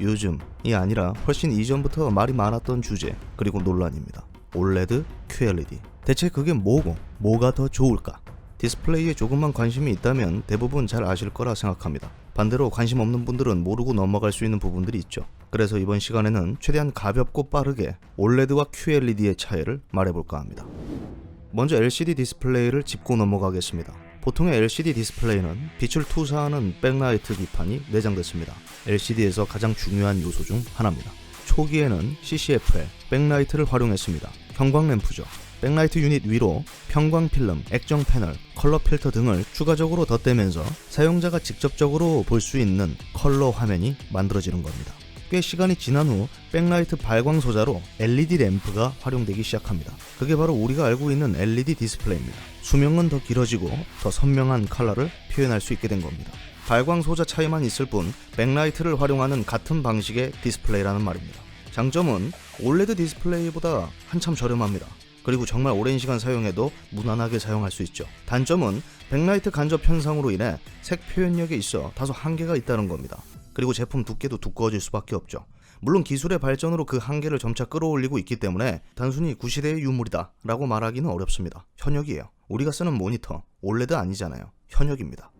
요즘이 아니라 훨씬 이전부터 말이 많았던 주제 그리고 논란입니다. OLED, QLED. 대체 그게 뭐고 뭐가 더 좋을까? 디스플레이에 조금만 관심이 있다면 대부분 잘 아실 거라 생각합니다. 반대로 관심 없는 분들은 모르고 넘어갈 수 있는 부분들이 있죠. 그래서 이번 시간에는 최대한 가볍고 빠르게 OLED와 QLED의 차이를 말해볼까 합니다. 먼저 LCD 디스플레이를 짚고 넘어가겠습니다. 보통의 LCD 디스플레이는 빛을 투사하는 백라이트 기판이 내장됐습니다. LCD에서 가장 중요한 요소 중 하나입니다. 초기에는 CCF에 백라이트를 활용했습니다. 형광 램프죠. 백라이트 유닛 위로 평광 필름, 액정 패널, 컬러 필터 등을 추가적으로 덧대면서 사용자가 직접적으로 볼 수 있는 컬러 화면이 만들어지는 겁니다. 꽤 시간이 지난 후 백라이트 발광 소자로 LED 램프가 활용되기 시작합니다. 그게 바로 우리가 알고 있는 LED 디스플레이입니다. 수명은 더 길어지고 더 선명한 컬러를 표현할 수 있게 된 겁니다. 발광 소자 차이만 있을 뿐 백라이트를 활용하는 같은 방식의 디스플레이라는 말입니다. 장점은 OLED 디스플레이보다 한참 저렴합니다. 그리고 정말 오랜 시간 사용해도 무난하게 사용할 수 있죠. 단점은 백라이트 간접 현상으로 인해 색 표현력에 있어 다소 한계가 있다는 겁니다. 그리고 제품 두께도 두꺼워질 수밖에 없죠. 물론 기술의 발전으로 그 한계를 점차 끌어올리고 있기 때문에 단순히 구시대의 유물이다 라고 말하기는 어렵습니다. 현역이에요. 우리가 쓰는 모니터, OLED 아니잖아요. 현역입니다.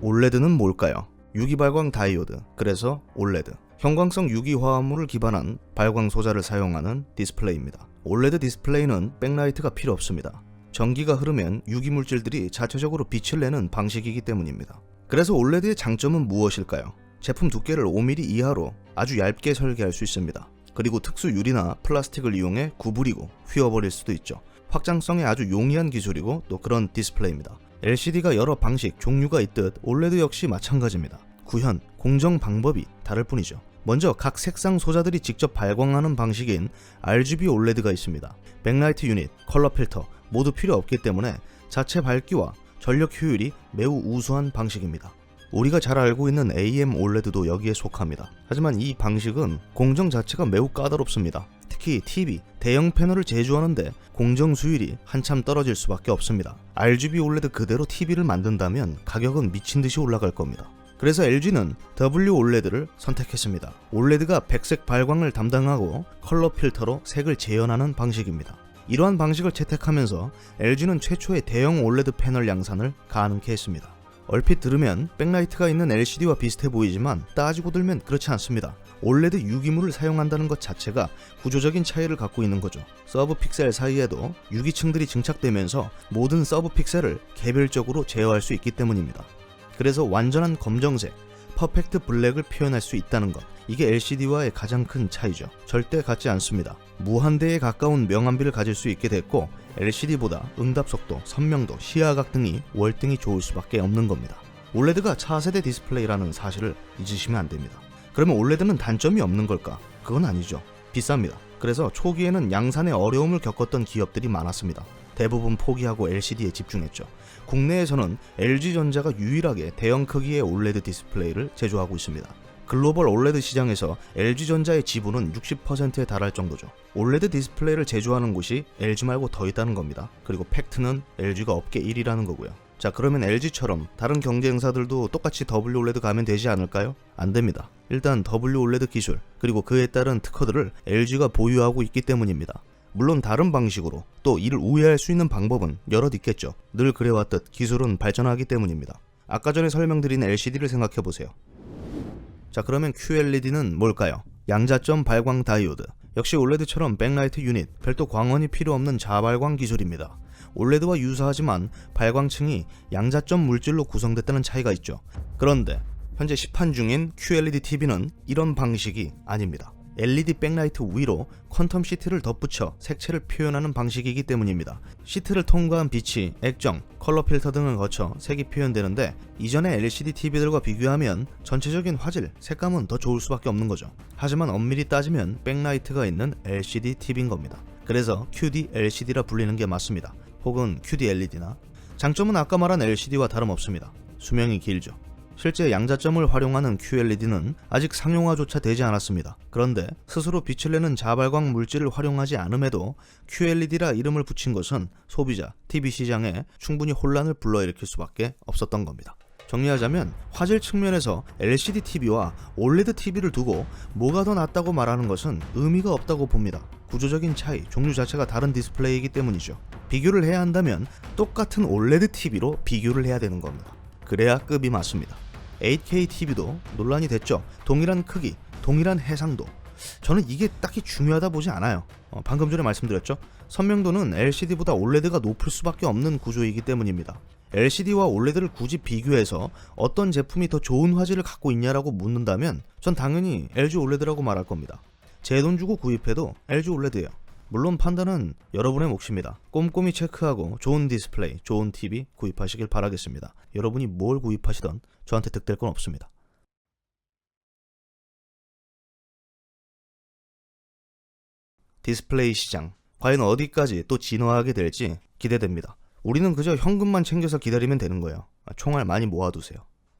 OLED는 뭘까요? 유기발광 다이오드, 그래서 OLED. 형광성 유기화합물을 기반한 발광 소자를 사용하는 디스플레이입니다. OLED 디스플레이는 백라이트가 필요 없습니다. 전기가 흐르면 유기물질들이 자체적으로 빛을 내는 방식이기 때문입니다. 그래서 OLED의 장점은 무엇일까요? 제품 두께를 5mm 이하로 아주 얇게 설계할 수 있습니다. 그리고 특수 유리나 플라스틱을 이용해 구부리고 휘어버릴 수도 있죠. 확장성이 아주 용이한 기술이고 또 그런 디스플레이입니다. LCD가 여러 방식, 종류가 있듯 OLED 역시 마찬가지입니다. 구현, 공정 방법이 다를 뿐이죠. 먼저 각 색상 소자들이 직접 발광하는 방식인 RGB OLED가 있습니다. 백라이트 유닛, 컬러 필터 모두 필요 없기 때문에 자체 밝기와 전력 효율이 매우 우수한 방식입니다. 우리가 잘 알고 있는 AM OLED도 여기에 속합니다. 하지만 이 방식은 공정 자체가 매우 까다롭습니다. 특히 TV, 대형 패널을 제조하는데 공정 수율이 한참 떨어질 수밖에 없습니다. RGB OLED 그대로 TV를 만든다면 가격은 미친 듯이 올라갈 겁니다. 그래서 LG는 WOLED를 선택했습니다. OLED가 백색 발광을 담당하고 컬러 필터로 색을 재현하는 방식입니다. 이러한 방식을 채택하면서 LG는 최초의 대형 OLED 패널 양산을 가능케 했습니다. 얼핏 들으면 백라이트가 있는 LCD와 비슷해 보이지만 따지고 들면 그렇지 않습니다. OLED 유기물을 사용한다는 것 자체가 구조적인 차이를 갖고 있는 거죠. 서브 픽셀 사이에도 유기층들이 증착되면서 모든 서브 픽셀을 개별적으로 제어할 수 있기 때문입니다. 그래서 완전한 검정색, 퍼펙트 블랙을 표현할 수 있다는 것. 이게 LCD와의 가장 큰 차이죠. 절대 같지 않습니다. 무한대에 가까운 명암비를 가질 수 있게 됐고 LCD보다 응답 속도, 선명도, 시야각 등이 월등히 좋을 수밖에 없는 겁니다. OLED가 차세대 디스플레이라는 사실을 잊으시면 안 됩니다. 그러면 OLED는 단점이 없는 걸까? 그건 아니죠. 비쌉니다. 그래서 초기에는 양산의 어려움을 겪었던 기업들이 많았습니다. 대부분 포기하고 LCD에 집중했죠. 국내에서는 LG전자가 유일하게 대형 크기의 OLED 디스플레이를 제조하고 있습니다. 글로벌 OLED 시장에서 LG전자의 지분은 60%에 달할 정도죠. OLED 디스플레이를 제조하는 곳이 LG 말고 더 있다는 겁니다. 그리고 팩트는 LG가 업계 1위라는 거고요. 자, 그러면 LG처럼 다른 경쟁사들도 똑같이 WOLED 가면 되지 않을까요? 안 됩니다. 일단 WOLED 기술, 그리고 그에 따른 특허들을 LG가 보유하고 있기 때문입니다. 물론 다른 방식으로 또 이를 우회할 수 있는 방법은 여럿 있겠죠. 늘 그래왔듯 기술은 발전하기 때문입니다. 아까 전에 설명드린 LCD를 생각해 보세요. 자 그러면 QLED는 뭘까요? 양자점 발광 다이오드. 역시 OLED처럼 백라이트 유닛, 별도 광원이 필요 없는 자발광 기술입니다. OLED와 유사하지만 발광층이 양자점 물질로 구성됐다는 차이가 있죠. 그런데 현재 시판 중인 QLED TV는 이런 방식이 아닙니다. LED 백라이트 위로 퀀텀 시트를 덧붙여 색채를 표현하는 방식이기 때문입니다. 시트를 통과한 빛이 액정, 컬러 필터 등을 거쳐 색이 표현되는데 이전의 LCD TV들과 비교하면 전체적인 화질, 색감은 더 좋을 수밖에 없는 거죠. 하지만 엄밀히 따지면 백라이트가 있는 LCD TV인 겁니다. 그래서 QD LCD라 불리는 게 맞습니다. 혹은 QD LED나 장점은 아까 말한 LCD와 다름없습니다. 수명이 길죠. 실제 양자점을 활용하는 QLED는 아직 상용화조차 되지 않았습니다. 그런데 스스로 빛을 내는 자발광 물질을 활용하지 않음에도 QLED라 이름을 붙인 것은 소비자, TV 시장에 충분히 혼란을 불러일으킬 수밖에 없었던 겁니다. 정리하자면 화질 측면에서 LCD TV와 OLED TV를 두고 뭐가 더 낫다고 말하는 것은 의미가 없다고 봅니다. 구조적인 차이, 종류 자체가 다른 디스플레이이기 때문이죠. 비교를 해야 한다면 똑같은 OLED TV로 비교를 해야 되는 겁니다. 그래야 급이 맞습니다. 8K TV도 논란이 됐죠. 동일한 크기, 동일한 해상도. 저는 이게 딱히 중요하다 보지 않아요. 어, 방금 전에 말씀드렸죠. 선명도는 LCD보다 OLED가 높을 수밖에 없는 구조이기 때문입니다. LCD와 OLED를 굳이 비교해서 어떤 제품이 더 좋은 화질을 갖고 있냐라고 묻는다면 전 당연히 LG OLED라고 말할 겁니다. 제 돈 주고 구입해도 LG OLED예요. 물론 판단은 여러분의 몫입니다. 꼼꼼히 체크하고 좋은 디스플레이, 좋은 TV 구입하시길 바라겠습니다. 여러분이 뭘 구입하시던 저한테 득될 건 없습니다. 디스플레이 시장 과연 어디까지 또 진화하게 될지 기대됩니다. 우리는 그저 현금만 챙겨서 기다리면 되는 거예요. 총알 많이 모아두세요.